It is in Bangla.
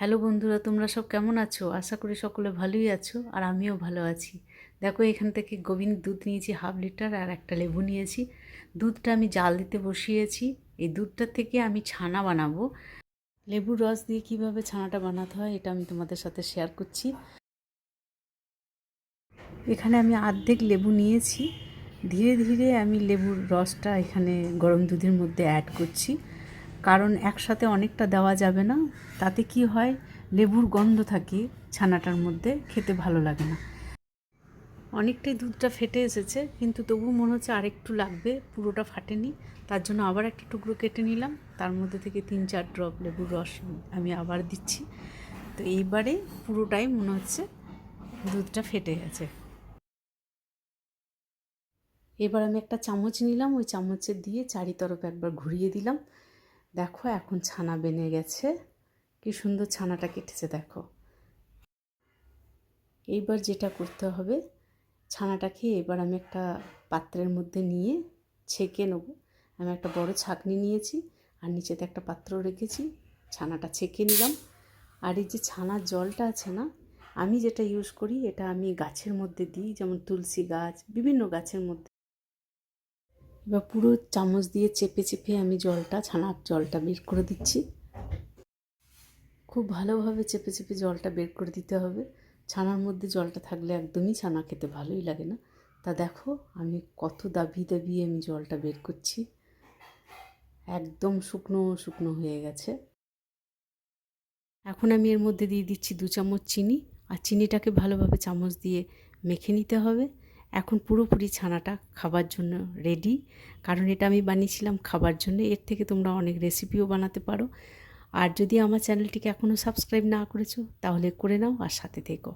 হ্যালো বন্ধুরা, তোমরা সব কেমন আছো? আশা করি সকলে ভালোই আছো আর আমিও ভালো আছি। দেখো, এখান থেকে গোবিন্দ দুধ নিয়েছি, হাফ লিটার আর একটা লেবু নিয়েছি। দুধটা আমি জাল দিতে বসিয়েছি। এই দুধটা থেকে আমি ছানা বানাবো। লেবুর রস দিয়ে কীভাবে ছানাটা বানাতে হয়, এটা আমি তোমাদের সাথে শেয়ার করছি। এখানে আমি অর্ধেক লেবু নিয়েছি। ধীরে ধীরে আমি লেবুর রসটা এখানে গরম দুধের মধ্যে অ্যাড করছি। কারণ একসাথে অনেকটা দেওয়া যাবে না। তাতে কি হয়? লেবুর গন্ধ থাকে ছানাটার মধ্যে, খেতে ভালো লাগে না। অনেকটাই দুধটা ফেটে এসেছে, কিন্তু তবু মনে হচ্ছে আরেকটু লাগবে, পুরোটা ফাটেনি। তার জন্য আবার একটা টুকরো কেটে নিলাম। তার মধ্যে থেকে তিন চার ড্রপ লেবুর রস আমি আবার দিচ্ছি। তো এইবারে পুরোটাই মনে হচ্ছে দুধটা ফেটে গেছে। এবার আমি একটা চামচ নিলাম। ওই চামচে দিয়ে চারি তরফ একবার ঘুরিয়ে দিলাম। দেখো এখন ছানা বেনে গেছে। কি সুন্দর ছানাটা কেটেছে, দেখো। এইবার যেটা করতে হবে, ছানাটাকে এবার আমি একটা পাত্রের মধ্যে নিয়ে ছেঁকে নেব। আমি একটা বড় ছাঁকনি নিয়েছি আর নিচেতে একটা পাত্র রেখেছি। ছানাটা ছেঁকে নিলাম। আর এই যে ছানার জলটা আছে না, আমি যেটা ইউজ করি, এটা আমি গাছের মধ্যে দিই, যেমন তুলসী গাছ, বিভিন্ন গাছের মধ্যে এবার পুরো চামচ দিয়ে চেপে চেপে আমি জলটা, ছানার জলটা বের করে দিচ্ছি। খুব ভালোভাবে চেপে চেপে জলটা বের করে দিতে হবে। ছানার মধ্যে জলটা থাকলে একদমই ছানা খেতে ভালোই লাগে না। তা দেখো, আমি কত দাবি দাবিয়ে আমি জলটা বের করছি। একদম শুকনো শুকনো হয়ে গেছে। এখন আমি এর মধ্যে দিয়ে দিচ্ছি দু চামচ চিনি। আর চিনিটাকে ভালোভাবে চামচ দিয়ে মেখে নিতে হবে। এখন পুরোপুরি ছানাটা খাবার জন্য রেডি কারণ এটা আমি বানিয়েছিলাম খাবার জন্য, এর থেকে তোমরা অনেক রেসিপিও বানাতে পারো। আর যদি আমার চ্যানেলটিকে এখনও সাবস্ক্রাইব না করেছ, তাহলে করে নাও আর সাথে থেকো।